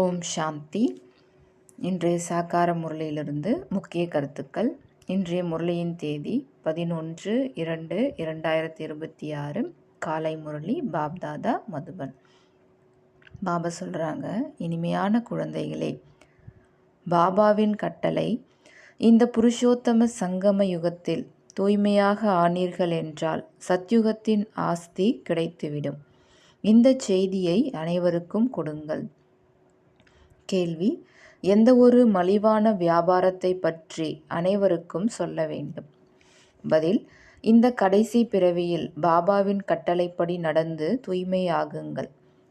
ஓம் சாந்தி. இன்றைய சாக்கார முரளியிலிருந்து முக்கிய கருத்துக்கள். இன்றைய முரளியின் தேதி பதினொன்று இரண்டு இரண்டாயிரத்தி இருபத்தி ஆறு. காலை முரளி பாப்தாதா மதுபன். பாபா சொல்கிறாங்க இனிமையான குழந்தைகளே பாபாவின் கட்டளை இந்த புருஷோத்தம சங்கம யுகத்தில் தூய்மையாக ஆனீர்கள் என்றால் சத்யுகத்தின் ஆஸ்தி கிடைத்துவிடும். இந்த செய்தியை அனைவருக்கும் கொடுங்கள். கேள்வி. எந்த ஒரு மலிவான வியாபாரத்தை பற்றி அனைவருக்கும் சொல்ல வேண்டும். பதில் இந்த கடைசி பிறவியில் பாபாவின் கட்டளைப்படி நடந்து தூய்மையாகுங்கள்.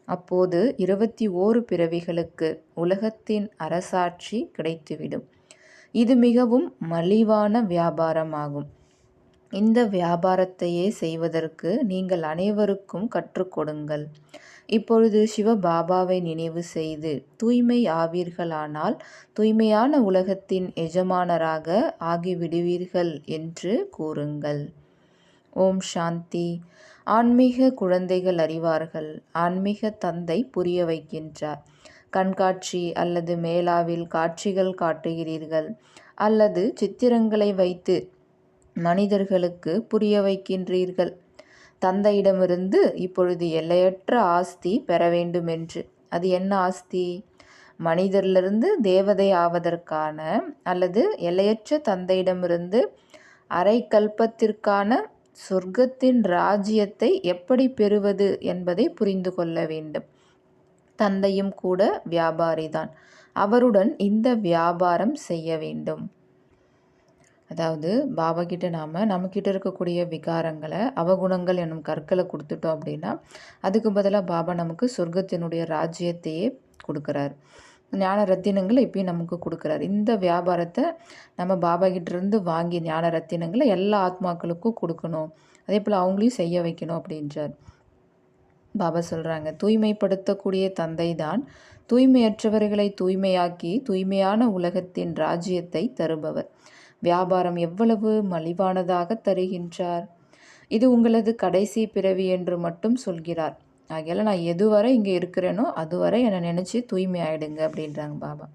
அப்போது இருபத்தி ஓரு பிறவிகளுக்கு உலகத்தின் அரசாட்சி கிடைத்துவிடும். இது மிகவும் மலிவான வியாபாரமாகும். இந்த வியாபாரத்தையே செய்வதற்கு நீங்கள் அனைவருக்கும் கற்றுக்கொடுங்கள் இப்பொழுது சிவபாபாவை நினைவு செய்து தூய்மை ஆவீர்களானால் தூய்மையான உலகத்தின் எஜமானராக ஆகிவிடுவீர்கள் என்று கூறுங்கள். ஓம் சாந்தி. ஆன்மீக குழந்தைகள் அறிவார்கள். ஆன்மீக தந்தை புரிய வைக்கின்றார். கண்காட்சி அல்லது மேலாவில் காட்சிகள் காட்டுகிறீர்கள். அல்லது சித்திரங்களை வைத்து மனிதர்களுக்கு புரிய வைக்கின்றீர்கள். தந்தையிடமிருந்து இப்பொழுது எல்லையற்ற ஆஸ்தி பெற வேண்டுமென்று. அது என்ன ஆஸ்தி? மனிதரிலிருந்து தேவதை ஆவதற்கான அல்லது எல்லையற்ற தந்தையிடமிருந்து அரை கல்பத்திற்கான சொர்க்கத்தின் ராஜ்யத்தை எப்படி பெறுவது என்பதை புரிந்து கொள்ள வேண்டும். தந்தையும் கூட வியாபாரிதான். அவருடன் இந்த வியாபாரம் செய்ய வேண்டும். அதாவது பாபா கிட்ட நாம் நம்மக்கிட்ட இருக்கக்கூடிய விகாரங்களை அவகுணங்கள் என்னும் கற்களை கொடுத்துட்டோம் அப்படின்னா அதுக்கு பதிலாக பாபா நமக்கு சொர்க்கத்தினுடைய ராஜ்யத்தையே கொடுக்குறார். ஞான ரத்தினங்களை இப்பயும் நமக்கு கொடுக்குறாரு. இந்த வியாபாரத்தை நம்ம பாபா கிட்டேருந்து வாங்கி ஞான ரத்தினங்களை எல்லா ஆத்மாக்களுக்கும் கொடுக்கணும். அதே போல் அவங்களையும் செய்ய வைக்கணும் அப்படின்றார். பாபா சொல்கிறாங்க தூய்மைப்படுத்தக்கூடிய தந்தை தான் தூய்மையற்றவர்களை தூய்மையாக்கி தூய்மையான உலகத்தின் ராஜ்யத்தை தருபவர். வியாபாரம் எவ்வளவு மலிவானதாக தருகின்றார்? இது உங்களது கடைசி பிறவி என்று மட்டும் சொல்கிறார். ஆகையால் நான் எதுவரை இங்கே இருக்கிறேனோ அதுவரை என்னை நினச்சி தூய்மை ஆயிடுங்க அப்படின்றாங்க பாபா.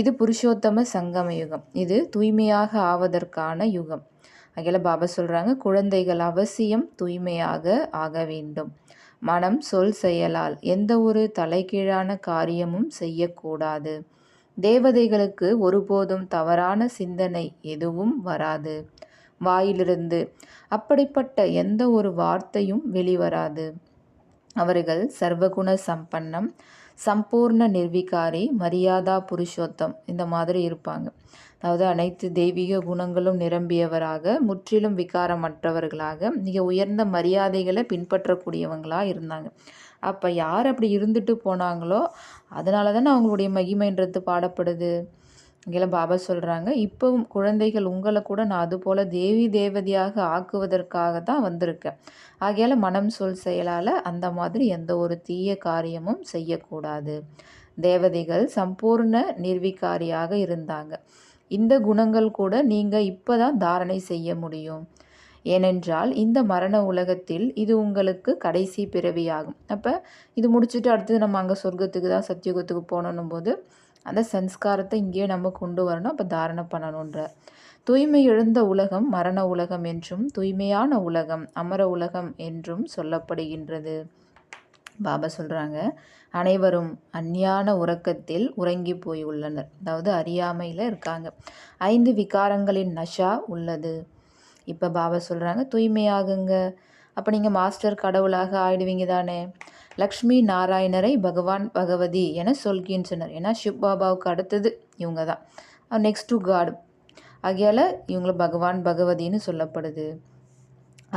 இது புருஷோத்தம சங்கம யுகம். இது தூய்மையாக ஆவதற்கான யுகம். ஆகையால் பாபா சொல்கிறாங்க குழந்தைகள் அவசியம் தூய்மையாக ஆக வேண்டும். மனம் சொல் செயலால் எந்த ஒரு தலைகீழான காரியமும் செய்யக்கூடாது. தேவதைகளுக்கு ஒருபோதும் தவறான சிந்தனை எதுவும் வராது. வாயிலிருந்து அப்படிப்பட்ட எந்த ஒரு வார்த்தையும் வெளிவராது. அவர்கள் சர்வகுண சம்பன்னம் சம்பூர்ண நிர்விகாரி மரியாதா புருஷோத்தம் இந்த மாதிரி இருப்பாங்க. அதாவது அனைத்து தெய்வீக குணங்களும் நிரம்பியவராக முற்றிலும் விகாரமற்றவர்களாக மிக உயர்ந்த மரியாதைகளை பின்பற்றக்கூடியவங்களாக இருந்தாங்க. அப்போ யார் அப்படி இருந்துட்டு போனாங்களோ அதனால தானே அவங்களுடைய மகிமைன்றது பாடப்படுது. இங்கெல்லாம் பாபா சொல்கிறாங்க இப்போவும் குழந்தைகள் உங்களை கூட நான் அதுபோல் தேவி தேவதையாக ஆக்குவதற்காக தான் வந்திருக்கேன். ஆகையால் மனம் சொல் செயலால் அந்த மாதிரி எந்த ஒரு தீய காரியமும் செய்யக்கூடாது. தேவதைகள் சம்பூர்ண நிர்விகாரியாக இருந்தாங்க. இந்த குணங்கள் கூட நீங்கள் இப்போ தான் தாரணை செய்ய முடியும். ஏனென்றால் இந்த மரண உலகத்தில் இது உங்களுக்கு கடைசி பிறவியாகும். அப்போ இது முடிச்சுட்டு அடுத்தது நம்ம அங்கே சொர்க்கத்துக்கு தான் சத்தியுகத்துக்கு போகணும் போது அந்த சன்ஸ்காரத்தை இங்கேயே நம்ம கொண்டு வரணும். அப்போ தாரணை பண்ணணுன்ற. தூய்மை எழுந்த உலகம் மரண உலகம் என்றும் தூய்மையான உலகம் அமர உலகம் என்றும் சொல்லப்படுகின்றது. பாபா சொல்கிறாங்க அனைவரும் அந்நியான உறக்கத்தில் உறங்கி போய் உள்ளனர். அதாவது அறியாமையில் இருக்காங்க. ஐந்து விகாரங்களின் நஷா உள்ளது. இப்போ பாபா சொல்கிறாங்க தூய்மையாகுங்க. அப்போ நீங்கள் மாஸ்டர் கடவுளாக ஆயிடுவீங்க தானே. லக்ஷ்மி நாராயணரை பகவான் பகவதி என சொல்கின்றனர் ஏன்னா ஷிவ் பாபாவுக்கு அடுத்தது இவங்க தான் நெக்ஸ்ட் டு காட் ஆகையால் இவங்களை பகவான் பகவதின்னு சொல்லப்படுது.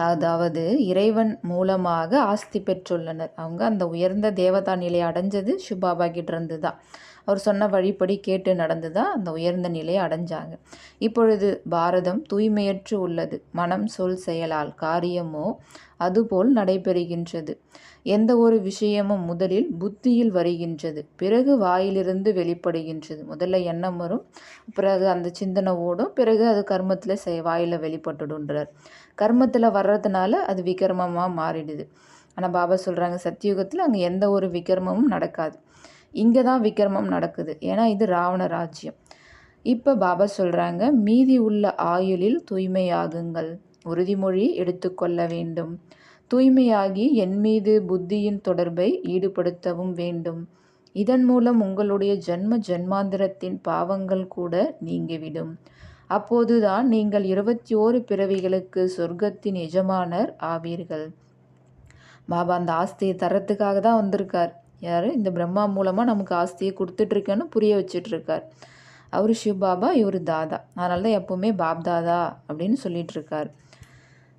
அதாவது இறைவன் மூலமாக ஆஸ்தி பெற்றுள்ளனர். அவங்க அந்த உயர்ந்த தேவதா நிலை அடைஞ்சது ஷிபாபா கிட்டேருந்து தான் அவர் சொன்ன வழிப்படி கேட்டு நடந்து தான் அந்த உயர்ந்த நிலையை அடைஞ்சாங்க. இப்பொழுது பாரதம் தூய்மையற்று உள்ளது. மனம் சொல் செயலால் காரியமோ அதுபோல் நடைபெறுகின்றது. எந்த ஒரு விஷயமும் முதலில் புத்தியில் வருகின்றது. பிறகு வாயிலிருந்து வெளிப்படுகின்றது. முதல்ல எண்ணம் வரும் பிறகு அந்த சிந்தனை ஓடும் பிறகு அது கர்மத்தில் செய் வாயில் வெளிப்பட்டுடுன்றார். கர்மத்தில் வர்றதுனால அது விக்ரமமாக மாறிடுது. ஆனால் பாபா சொல்கிறாங்க சத்தியுகத்தில் அங்கே எந்த ஒரு விக்ரமமும் நடக்காது. இங்கே தான் விக்ரமம் நடக்குது. ஏன்னா இது ராவண ராஜ்யம். இப்போ பாபா சொல்கிறாங்க மீதி உள்ள ஆயுளில் தூய்மையாகுங்கள். உறுதிமொழி எடுத்துக்கொள்ள வேண்டும். தூய்மையாகி என் மீது புத்தியின் தொடர்பை ஈடுபடுத்தவும் வேண்டும். இதன் மூலம் உங்களுடைய ஜென்ம ஜென்மாந்திரத்தின் பாவங்கள் கூட நீங்கிவிடும். அப்போதுதான் நீங்கள் இருபத்தி ஓரு பிறவிகளுக்கு சொர்க்கத்தின் எஜமானர் ஆவீர்கள். பாபா அந்த ஆஸ்தியை தரத்துக்காக தான் வந்திருக்கார். யார்? இந்த பிரம்மா மூலமாக நமக்கு ஆஸ்தியை கொடுத்துட்ருக்கேன்னு புரிய வச்சிட்ருக்கார். அவர் சிவ் பாபா இவர் தாதா. அதனால தான் எப்போவுமே பாப் தாதா அப்படின்னு சொல்லிகிட்ருக்கார்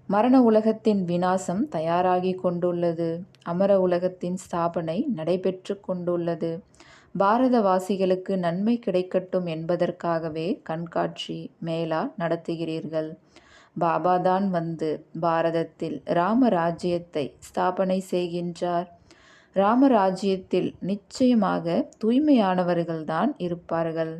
மரண உலகத்தின் வினாசம் தயாராகி கொண்டுள்ளது. அமர உலகத்தின் ஸ்தாபனை நடைபெற்று கொண்டுள்ளது. பாரதவாசிகளுக்கு நன்மை கிடைக்கட்டும் என்பதற்காகவே கண்காட்சி மேலா நடத்துகிறீர்கள். பாபாதான் வந்து பாரதத்தில் ராமராஜ்யத்தை ஸ்தாபனை செய்கின்றார். ராமராஜ்யத்தில் நிச்சயமாக தூய்மையானவர்கள்தான் இருப்பார்கள்.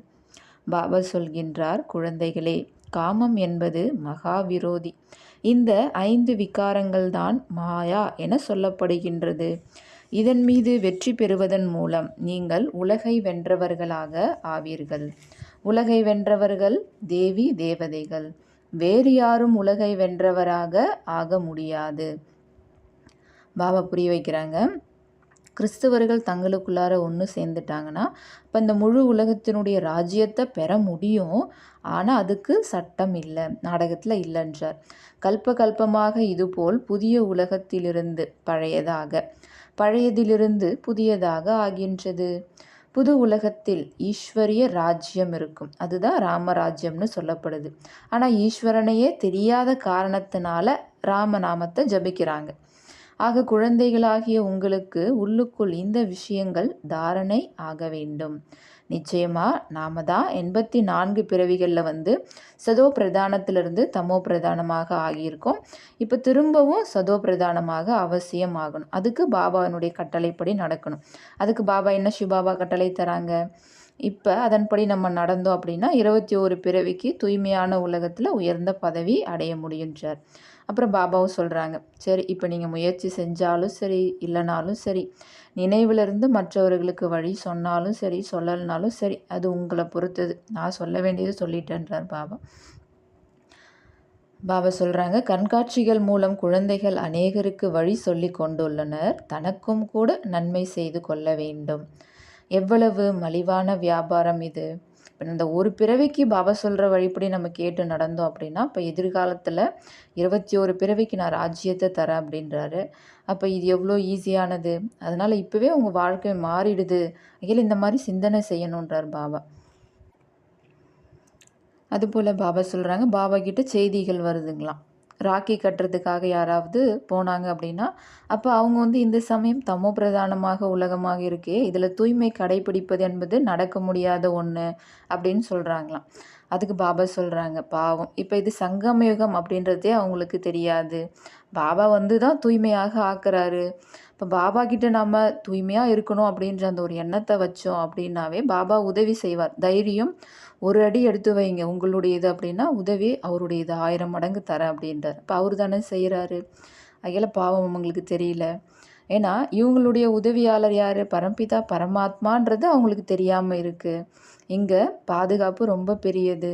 பாபா சொல்கின்றார் குழந்தைகளே காமம் என்பது மகாவிரோதி. இந்த ஐந்து விகாரங்கள் தான் மாயா என சொல்லப்படுகின்றது. இதன் மீது வெற்றி பெறுவதன் மூலம் நீங்கள் உலகை வென்றவர்களாக ஆவீர்கள். உலகை வென்றவர்கள் தேவி தேவதைகள். வேறு யாரும் உலகை வென்றவராக ஆக முடியாது. பாபா புரிய வைக்கிறாங்க கிறிஸ்தவர்கள் தங்களுக்குள்ளார ஒன்று சேர்ந்துட்டாங்கன்னா இப்போ இந்த முழு உலகத்தினுடைய ராஜ்யத்தை பெற முடியும். ஆனால் அதுக்கு சட்டம் இல்லை நாடகத்தில் இல்லைன்றார். கல்ப கல்பமாக இதுபோல் புதிய உலகத்திலிருந்து பழையதாக பழையதிலிருந்து புதியதாக ஆகின்றது. புது உலகத்தில் ஈஸ்வரிய ராஜ்யம் இருக்கும். அதுதான் ராமராஜ்யம்னு சொல்லப்படுது. ஆனால் ஈஸ்வரனையே தெரியாத காரணத்தினால ராமநாமத்தை ஜபிக்கிறாங்க. ஆக குழந்தைகளாகிய உங்களுக்கு உள்ளுக்குள் இந்த விஷயங்கள் தாரணை ஆக வேண்டும். நிச்சயமாக நாம தான் எண்பத்தி நான்கு பிறவிகளில் வந்து சதோ பிரதானத்திலிருந்து தமோ பிரதானமாக ஆகியிருக்கோம். இப்போ திரும்பவும் சதோ பிரதானமாக அவசியம் ஆகணும். அதுக்கு பாபாவினுடைய கட்டளைப்படி நடக்கணும். அதுக்கு பாபா என்ன சிவபாபா கட்டளை தராங்க? இப்போ அதன்படி நம்ம நடந்தோம் அப்படின்னா இருபத்தி ஒரு பிறவிக்கு தூய்மையான உலகத்தில் உயர்ந்த பதவி அடைய முடியுன்றார் அப்புறம் பாபாவும் சொல்கிறாங்க சரி இப்போ நீங்கள் முயற்சி செஞ்சாலும் சரி இல்லைனாலும் சரி நினைவிலிருந்து மற்றவர்களுக்கு வழி சொன்னாலும் சரி சொல்லலைனாலும் சரி அது உங்களை பொறுத்தது. நான் சொல்ல வேண்டியது சொல்லிட்டேன்றார் பாபா. பாபா சொல்கிறாங்க கண்காட்சிகள் மூலம் குழந்தைகள் அநேகருக்கு வழி சொல்லி கொண்டுள்ளனர். தனக்கும் கூட நன்மை செய்து கொள்ள வேண்டும். எவ்வளவு மலிவான வியாபாரம் இது. இப்போ இந்த ஒரு பிறவிக்கு பாபா சொல்கிற வழிப்படி நம்ம கேட்டு நடந்தோம் அப்படின்னா இப்போ எதிர்காலத்தில் இருபத்தி ஒரு பிறவிக்கு நான் ராஜ்யத்தை தரேன் அப்படின்றாரு. அப்போ இது எவ்வளோ ஈஸியானது? அதனால் இப்போவே உங்கள் வாழ்க்கை மாறிடுது. அதில் இந்த மாதிரி சிந்தனை செய்யணுன்றார் பாபா. அதுபோல் பாபா சொல்கிறாங்க பாபா கிட்ட செய்திகள் வருதுங்களாம். ராக்கி கட்டுறதுக்காக யாராவது போனாங்க அப்படின்னா அப்போ அவங்க வந்து இந்த சமயம் தமோ பிரதானமாக உலகமாக இருக்கே இதில் தூய்மை கடைபிடிப்பது என்பது நடக்க முடியாத ஒன்று அப்படின்னு சொல்கிறாங்களாம் அதுக்கு பாபா சொல்கிறாங்க பாவம். இப்போ இது சங்கமயுகம் அப்படின்றதே அவங்களுக்கு தெரியாது. பாபா வந்து தான் தூய்மையாக ஆக்குறாரு. இப்போ பாபா கிட்ட நம்ம தூய்மையாக இருக்கணும் அப்படின்ற அந்த ஒரு எண்ணத்தை வச்சோம் அப்படின்னாவே பாபா உதவி செய்வார். தைரியம் ஒரு அடி எடுத்து வைங்க. உங்களுடையது அப்படின்னா உதவி அவருடையது. ஆயிரம் மடங்கு தரேன் அப்படின்றார். இப்போ அவர் தானே செய்கிறாரு அதில் பாவம் அவங்களுக்கு தெரியல. ஏன்னா இவங்களுடைய உதவியாளர் யார்? பரம்பிதா பரமாத்மான்றது அவங்களுக்கு தெரியாமல் இருக்குது இங்கே பாதுகாப்பு ரொம்ப பெரியது.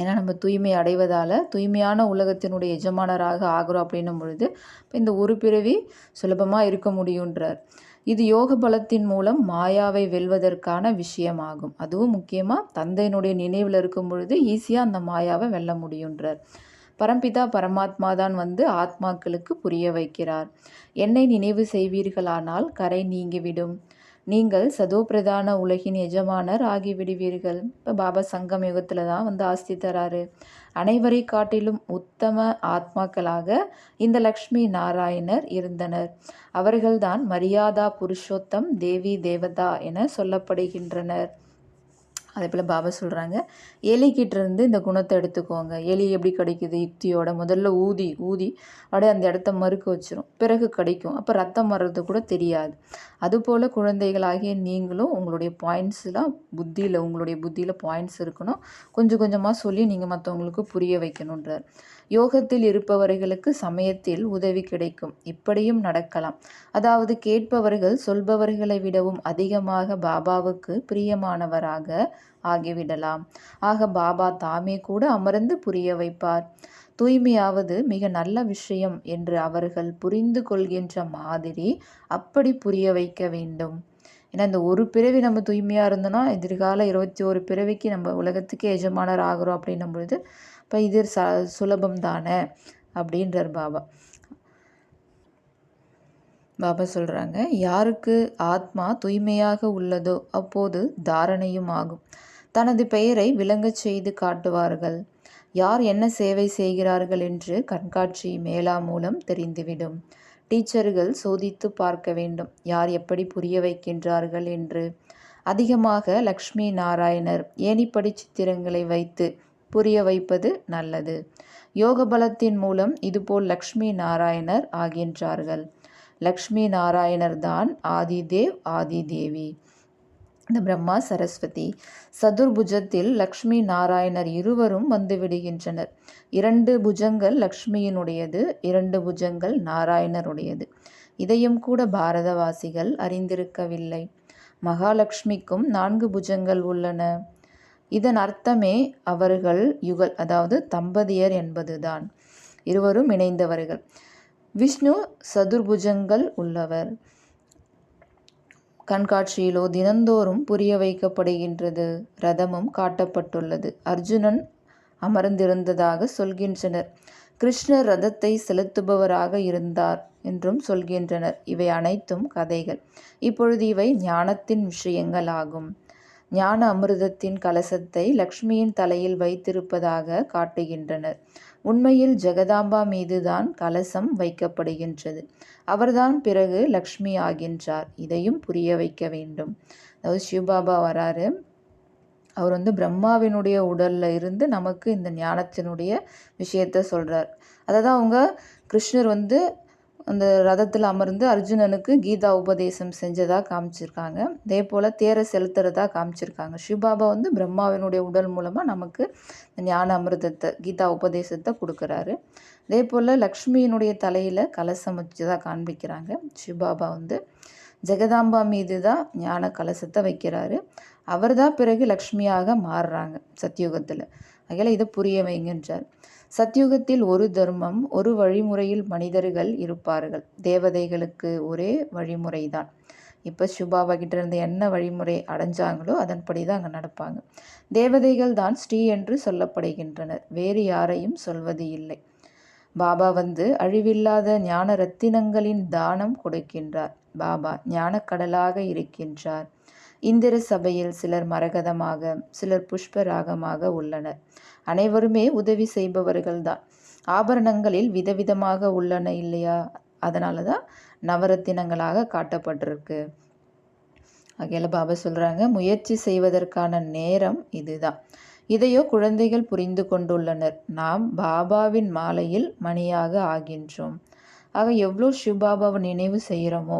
ஏன்னா நம்ம தூய்மை அடைவதால் தூய்மையான உலகத்தினுடைய எஜமானராக ஆகிறோம் அப்படின்னும் பொழுது இப்போ இந்த ஒரு பிறவி சுலபமாக இருக்க முடியுன்றார் இது யோக பலத்தின் மூலம் மாயாவை வெல்வதற்கான விஷயமாகும். அதுவும் முக்கியமாக தந்தையினுடைய நினைவில் இருக்கும் பொழுது ஈஸியாக அந்த மாயாவை வெல்ல முடியுன்றார் பரம்பிதா பரமாத்மா தான் வந்து ஆத்மாக்களுக்கு புரிய வைக்கிறார். என்னை நினைவு செய்வீர்களானால் கரை நீங்கிவிடும். நீங்கள் சதோபிரதான உலகின் எஜமானர் ஆகிவிடுவீர்கள். இப்போ பாபா சங்கம் யுகத்தில் தான் வந்து ஆஸ்தி தராரு. அனைவரை காட்டிலும் உத்தம ஆத்மாக்களாக இந்த லக்ஷ்மி நாராயணர் இருந்தனர். அவர்கள்தான் மரியாதா புருஷோத்தம் தேவி தேவதா என சொல்லப்படுகின்றனர். அதே போல் பாபா சொல்கிறாங்க எலிக்கிட்டேருந்து இந்த குணத்தை எடுத்துக்கோங்க. எலி எப்படி கிடைக்குது? யுக்தியோட முதல்ல ஊதி ஊதி அப்படியே அந்த இடத்த மறுக்க வச்சிரும். பிறகு கிடைக்கும். அப்போ ரத்தம் வர்றது கூட தெரியாது. அதுபோல் குழந்தைகளாகிய நீங்களும் உங்களுடைய பாயிண்ட்ஸ்லாம் புத்தியில் உங்களுடைய புத்தியில் பாயிண்ட்ஸ் இருக்கணும். கொஞ்சம் கொஞ்சமாக சொல்லி நீங்கள் மற்றவங்களுக்கு புரிய வைக்கணுன்றார் யோகத்தில் இருப்பவர்களுக்கு சமயத்தில் உதவி கிடைக்கும். இப்படியும் நடக்கலாம். அதாவது கேட்பவர்கள் சொல்பவர்களை விடவும் அதிகமாக பாபாவுக்கு பிரியமானவராக ஆகிவிடலாம். ஆக பாபா தாமே கூட அமர்ந்து புரிய வைப்பார். தூய்மையாவது மிக நல்ல விஷயம் என்று அவர்கள் புரிந்து கொள்கின்ற மாதிரி அப்படி புரிய வைக்க வேண்டும். ஏன்னா இந்த ஒரு பிறவி நம்ம தூய்மையாக இருந்தோன்னா எதிர்கால இருபத்தி ஒரு பிறவிக்கு நம்ம உலகத்துக்கு எஜமானர் ஆகிறோம் அப்படின்னும் பொழுது இப்போ இது ச சுலபம் தானே? அப்படின்றார் பாபா. பாபா சொல்கிறாங்க யாருக்கு ஆத்மா தூய்மையாக உள்ளதோ அப்போது தாரணையும் ஆகும். தனது பெயரை விளங்கச் செய்து காட்டுவார்கள். யார் என்ன சேவை செய்கிறார்கள் என்று கண்காட்சி மேலா மூலம் தெரிந்துவிடும். டீச்சர்கள் சோதித்து பார்க்க வேண்டும். யார் எப்படி புரிய வைக்கின்றார்கள் என்று. அதிகமாக லக்ஷ்மி நாராயணர் ஏணிப்படி சித்திரங்களை வைத்து புரிய வைப்பது நல்லது. யோக பலத்தின் மூலம் இதுபோல் லக்ஷ்மி நாராயணர் ஆகின்றார்கள். லக்ஷ்மி நாராயணர் தான் ஆதிதேவ் ஆதிதேவி. இந்த பிரம்மா சரஸ்வதி. சதுர்புஜத்தில் லக்ஷ்மி நாராயணர் இருவரும் வந்து விடுகின்றனர். இரண்டு புஜங்கள் லக்ஷ்மியினுடையது இரண்டு புஜங்கள் நாராயணருடையது. இதையும் கூட பாரதவாசிகள் அறிந்திருக்கவில்லை. மகாலட்சுமிக்கும் நான்கு புஜங்கள் உள்ளன. இதன் அர்த்தமே அவர்கள் யுகல் அதாவது தம்பதியர் என்பதுதான். இருவரும் இணைந்தவர்கள். விஷ்ணு சதுர்புஜங்கள் உள்ளவர். கண்காட்சியிலோ தினந்தோறும் புரிய வைக்கப்படுகின்றது. ரதமும் காட்டப்பட்டுள்ளது. அர்ஜுனன் அமர்ந்திருந்ததாக சொல்கின்றனர். கிருஷ்ணர் ரதத்தை செலுத்துபவராக இருந்தார் என்றும் சொல்கின்றனர். இவை அனைத்தும் கதைகள். இப்பொழுது இவை ஞானத்தின் விஷயங்கள் ஆகும் ஞான அமிர்தத்தின் கலசத்தை லக்ஷ்மியின் தலையில் வைத்திருப்பதாக காட்டுகின்றனர். உண்மையில் ஜெகதாம்பா மீதுதான் கலசம் வைக்கப்படுகின்றது. அவர்தான் பிறகு லக்ஷ்மி ஆகின்றார். இதையும் புரிய வைக்க வேண்டும். அதாவது சிவபாபா வராரு. அவர் வந்து பிரம்மாவினுடைய உடல்ல இருந்து நமக்கு இந்த ஞானத்தினுடைய விஷயத்த சொல்றார். அதை தான் அவங்க கிருஷ்ணர் வந்து அந்த ரதத்தில் அமர்ந்து அர்ஜுனனுக்கு கீதா உபதேசம் செஞ்சதாக காமிச்சிருக்காங்க. அதே போல் தேரை செலுத்துறதா காமிச்சிருக்காங்க. சிவபாபா வந்து பிரம்மாவினுடைய உடல் மூலமாக நமக்கு ஞான அமிர்தத்தை கீதா உபதேசத்தை கொடுக்குறாரு. அதே போல் லக்ஷ்மியினுடைய தலையில் கலசம் வச்சுதான் காண்பிக்கிறாங்க. சிவபாபா வந்து ஜெகதாம்பா மீது தான் ஞான கலசத்தை வைக்கிறாரு. அவர் தான் பிறகு லக்ஷ்மியாக மாறுறாங்க சத்தியுகத்தில் அதில் இதை புரிய வைங்கன்றார். சத்யுகத்தில் ஒரு தர்மம் ஒரு வழிமுறையில் மனிதர்கள் இருப்பார்கள். தேவதைகளுக்கு ஒரே வழிமுறைதான். இப்போ சுபாபா கிட்ட இருந்து என்ன வழிமுறை அடைஞ்சாங்களோ அதன்படி தான் அங்கே நடப்பாங்க. தேவதைகள் தான் ஸ்ரீ என்று சொல்லப்படுகின்றனர். வேறு யாரையும் சொல்வது இல்லை. பாபா வந்து அழிவில்லாத ஞான ரத்தினங்களின் தானம் கொடுக்கின்றார். பாபா ஞானக்கடலாக இருக்கின்றார். இந்திர சபையில் சிலர் மரகதமாக சிலர் புஷ்ப ராகமாக உள்ளனர். அனைவருமே உதவி செய்பவர்கள்தான். ஆபரணங்களில் விதவிதமாக உள்ளன இல்லையா? அதனால தான் நவரத்தினங்களாக காட்டப்பட்டிருக்கு. அகையில பாபா சொல்கிறாங்க முயற்சி செய்வதற்கான நேரம் இதுதான். இதையோ குழந்தைகள் புரிந்து கொண்டுள்ளனர். நாம் பாபாவின் மாலையில் மணியாக ஆகின்றோம். ஆக எவ்வளோ சிவபாபாவை நினைவு செய்கிறோமோ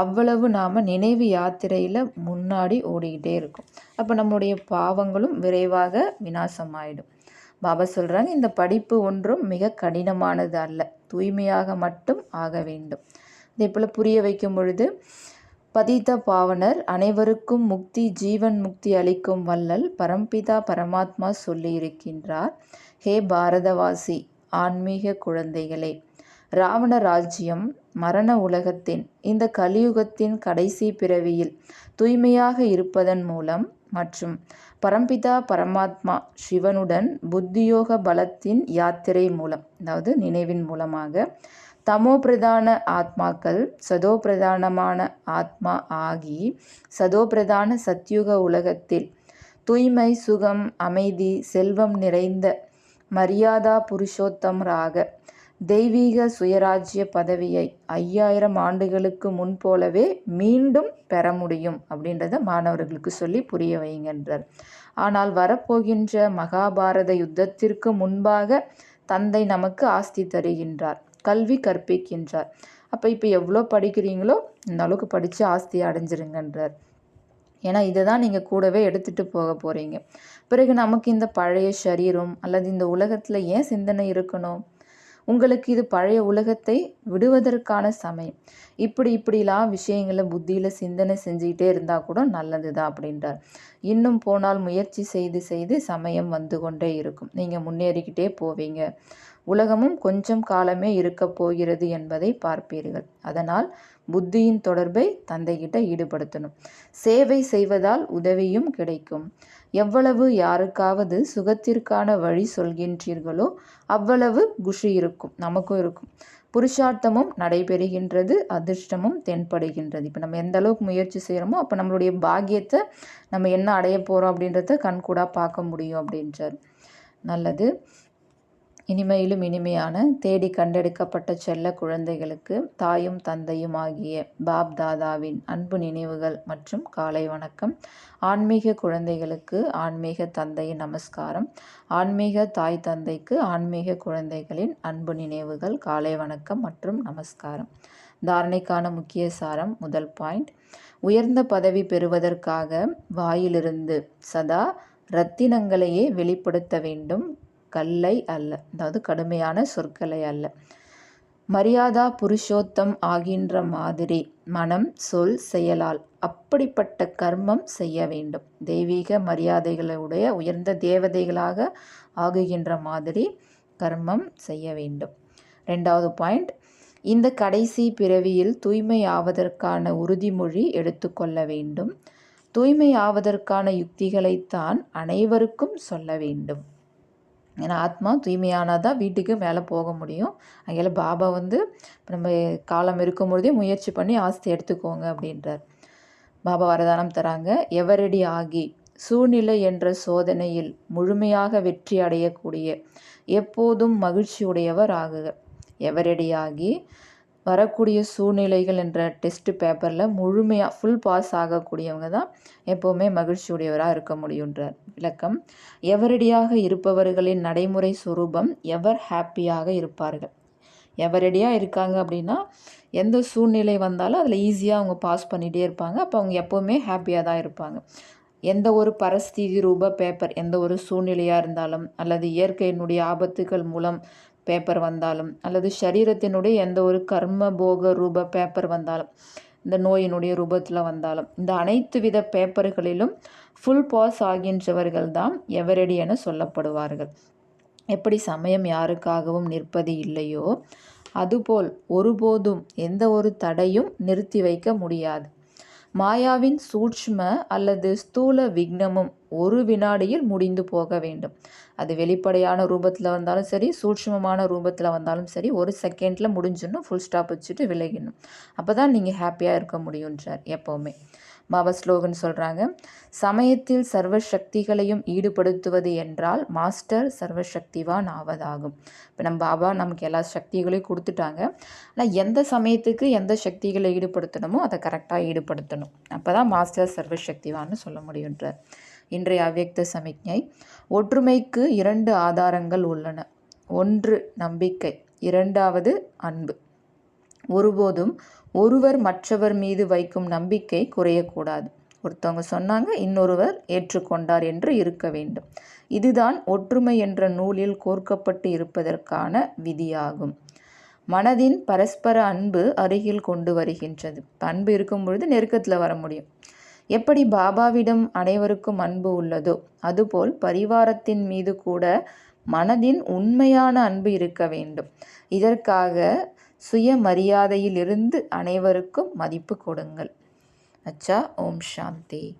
அவ்வளவு நாம் நினைவு யாத்திரையில் முன்னாடி ஓடிக்கிட்டே இருக்கும். அப்போ நம்மளுடைய பாவங்களும் விரைவாக விநாசமாயிடும். பாபா சொல்கிறாங்க இந்த படிப்பு ஒன்றும் மிக கடினமானது அல்ல. தூய்மையாக மட்டும் ஆக வேண்டும். இதே போல் புரிய வைக்கும் பொழுது பதித்த பாவனர் அனைவருக்கும் முக்தி ஜீவன் முக்தி அளிக்கும் வல்லல் பரம்பிதா பரமாத்மா சொல்லியிருக்கின்றார். ஹே பாரதவாசி ஆன்மீக குழந்தைகளே ராவண ராஜ்யம் மரண உலகத்தின் இந்த கலியுகத்தின் கடைசி பிறவியில் தூய்மையாக இருப்பதன் மூலம் மற்றும் பரம்பிதா பரமாத்மா சிவனுடன் புத்தியோக பலத்தின் யாத்திரை மூலம் அதாவது நினைவின் மூலமாக தமோ பிரதான ஆத்மாக்கள் சதோ பிரதானமான ஆத்மா ஆகி சதோ பிரதான சத்யுக உலகத்தில் தூய்மை சுகம் அமைதி செல்வம் நிறைந்த மரியாதா புருஷோத்தமராக தெய்வீக சுயராஜ்ய பதவியை ஐயாயிரம் ஆண்டுகளுக்கு முன் போலவே மீண்டும் பெற முடியும் அப்படின்றத மாணவர்களுக்கு சொல்லி புரிய வைங்கன்றார். ஆனால் வரப்போகின்ற மகாபாரத யுத்தத்திற்கு முன்பாக தந்தை நமக்கு ஆஸ்தி தருகின்றார் கல்வி கற்பிக்கின்றார். அப்போ இப்போ எவ்வளோ படிக்கிறீங்களோ இந்த அளவுக்கு படித்து ஆஸ்தி அடைஞ்சிருங்கன்றார். ஏன்னா இதை தான் நீங்கள் கூடவே எடுத்துகிட்டு போக போகிறீங்க பிறகு நமக்கு இந்த பழைய சரீரம் அல்லது இந்த உலகத்தில் ஏன் சிந்தனை இருக்கணும்? உங்களுக்கு இது பழைய உலகத்தை விடுவதற்கான சமயம். இப்படி இப்படிலாம் விஷயங்களை புத்தியில் சிந்தனை செஞ்சுக்கிட்டே இருந்தால் கூட நல்லது தான் அப்படின்றார். இன்னும் போனால் முயற்சி செய்து செய்து சமயம் வந்து கொண்டே இருக்கும். நீங்கள் முன்னேறிக்கிட்டே போவீங்க. உலகமும் கொஞ்சம் காலமே இருக்க போகிறது என்பதை பார்ப்பீர்கள். அதனால் புத்தியின் தொடர்பை தந்தைகிட்ட ஈடுபடுத்தணும். சேவை செய்வதால் உதவியும் கிடைக்கும். எவ்வளவு யாருக்காவது சுகத்திற்கான வழி சொல்கின்றீர்களோ அவ்வளவு குஷி இருக்கும் நமக்கும் இருக்கும். புருஷார்த்தமும் நடைபெறுகின்றது அதிர்ஷ்டமும் தென்படுகின்றது. இப்போ நம்ம எந்த அளவுக்கு முயற்சி செய்கிறோமோ அப்போ நம்மளுடைய பாக்கியத்தை நம்ம என்ன அடைய போகிறோம் அப்படின்றத கண்கூடாக பார்க்க முடியும் அப்படின்றார். நல்லது. இனிமையிலும் இனிமையான தேடி கண்டெடுக்கப்பட்ட செல்ல குழந்தைகளுக்கு தாயும் தந்தையும் ஆகிய பாப் தாதாவின் அன்பு நினைவுகள் மற்றும் காலை வணக்கம். ஆன்மீக குழந்தைகளுக்கு ஆன்மீக தந்தையின் நமஸ்காரம். ஆன்மீக தாய் தந்தைக்கு ஆன்மீக குழந்தைகளின் அன்பு நினைவுகள் காலை வணக்கம் மற்றும் நமஸ்காரம். தாரணைக்கான முக்கிய சாரம் முதல் பாயிண்ட். உயர்ந்த பதவி பெறுவதற்காக வாயிலிருந்து சதா ரத்தினங்களையே வெளிப்படுத்த வேண்டும். கல்லை அல்ல. அதாவது கடுமையான சொற்களை அல்ல. மரியாதா புருஷோத்தம் ஆகின்ற மாதிரி மனம் சொல் செயலால் அப்படிப்பட்ட கர்மம் செய்ய வேண்டும். தெய்வீக மரியாதைகளுடைய உயர்ந்த தேவதைகளாக ஆகுகின்ற மாதிரி கர்மம் செய்ய வேண்டும். ரெண்டாவது பாயிண்ட் இந்த கடைசி பிறவியில் தூய்மை ஆவதற்கான உறுதிமொழி எடுத்துக்கொள்ள வேண்டும். தூய்மை ஆவதற்கான யுக்திகளைத்தான் அனைவருக்கும் சொல்ல வேண்டும். ஏன்னா ஆத்மா தூய்மையானால் தான் வீட்டுக்கு மேலே போக முடியும். அதில் பாபா வந்து நம்ம காலம் இருக்கும் பொழுதே முயற்சி பண்ணி ஆஸ்தி எடுத்துக்கோங்க அப்படின்றார். பாபா வரதானம் தராங்க. எவரடி ஆகி சூழ்நிலை என்ற சோதனையில் முழுமையாக வெற்றி அடையக்கூடிய எப்போதும் மகிழ்ச்சியுடையவர் ஆகுக. எவரடியாகி வரக்கூடிய சூழ்நிலைகள் என்ற டெஸ்ட் பேப்பரில் முழுமையாக ஃபுல் பாஸ் ஆகக்கூடியவங்க தான் எப்போவுமே மகிழ்ச்சியுடையவராக இருக்க முடியுன்றார் விளக்கம். எவரடியாக இருப்பவர்களின் நடைமுறை சுரூபம் எவர் ஹாப்பியாக இருப்பார்கள்? எவரடியாக இருக்காங்க அப்படின்னா எந்த சூழ்நிலை வந்தாலும் அதில் ஈஸியாக அவங்க பாஸ் பண்ணிகிட்டே இருப்பாங்க. அப்போ அவங்க எப்போவுமே ஹாப்பியாக தான் இருப்பாங்க. எந்த ஒரு பரஸ்திதி ரூப பேப்பர் எந்த ஒரு சூழ்நிலையாக இருந்தாலும் அல்லது இயற்கையினுடைய ஆபத்துகள் மூலம் பேப்பர் வந்தாலும் அல்லது சரீரத்தினுடைய எந்த ஒரு கர்ம போக ரூப பேப்பர் வந்தாலும் இந்த நோயினுடைய ரூபத்தில் வந்தாலும் இந்த அனைத்து வித பேப்பர்களிலும் ஃபுல் பாஸ் ஆகின்றவர்கள் தான் எவரடி என சொல்லப்படுவார்கள். எப்படி சமயம் யாருக்காகவும் நிற்பது இல்லையோ அதுபோல் ஒருபோதும் எந்த ஒரு தடையும் நிறுத்தி வைக்க முடியாது. மாயாவின் சூட்ச்ம அல்லது ஸ்தூல விக்னமும் ஒரு வினாடியில் முடிந்து போக வேண்டும். அது வெளிப்படையான ரூபத்தில் வந்தாலும் சரி சூட்சமமான ரூபத்தில் வந்தாலும் சரி ஒரு செகண்டில் முடிஞ்சிடணும் ஃபுல் ஸ்டாப் வச்சுட்டு விலகிடணும். அப்போ தான் நீங்கள் ஹாப்பியாக இருக்க முடியுன்றார் எப்போவுமே. பாபா ஸ்லோகன் சொல்கிறாங்க சமயத்தில் சர்வ சக்திகளையும் ஈடுபடுத்துவது என்றால் மாஸ்டர் சர்வசக்திவான் ஆவதாகும். இப்போ நம்ம பாபா நமக்கு எல்லா சக்திகளையும் கொடுத்துட்டாங்க. ஆனால் எந்த சமயத்துக்கு எந்த சக்திகளை ஈடுபடுத்தணுமோ அதை கரெக்டாக ஈடுபடுத்தணும். அப்போ தான் மாஸ்டர் சர்வசக்திவான்னு சொல்ல முடியுன்றார். இன்றைய அவ்யக்த சமிக்ஞை ஒற்றுமைக்கு இரண்டு ஆதாரங்கள் உள்ளன. ஒன்று நம்பிக்கை இரண்டாவது அன்பு. ஒருபோதும் ஒருவர் மற்றவர் மீது வைக்கும் நம்பிக்கை குறையக்கூடாது. ஒருத்தவங்க சொன்னாங்க இன்னொருவர் ஏற்றுக்கொண்டார் என்று இருக்க வேண்டும். இதுதான் ஒற்றுமை என்ற நூலில் கோர்க்கப்பட்டு இருப்பதற்கான விதியாகும். மனதின் பரஸ்பர அன்பு அருகில் கொண்டு வருகின்றது. அன்பு இருக்கும் பொழுது நெருக்கத்தில் வர முடியும். எப்படி பாபாவிடம் அனைவருக்கும் அன்பு உள்ளதோ அதுபோல் பரிவாரத்தின் மீது கூட மனதின் உண்மையான அன்பு இருக்க வேண்டும். இதற்காக சுயமரியாதையிலிருந்து அனைவருக்கும் மதிப்பு கொடுங்கள். அச்சா ஓம் சாந்தி.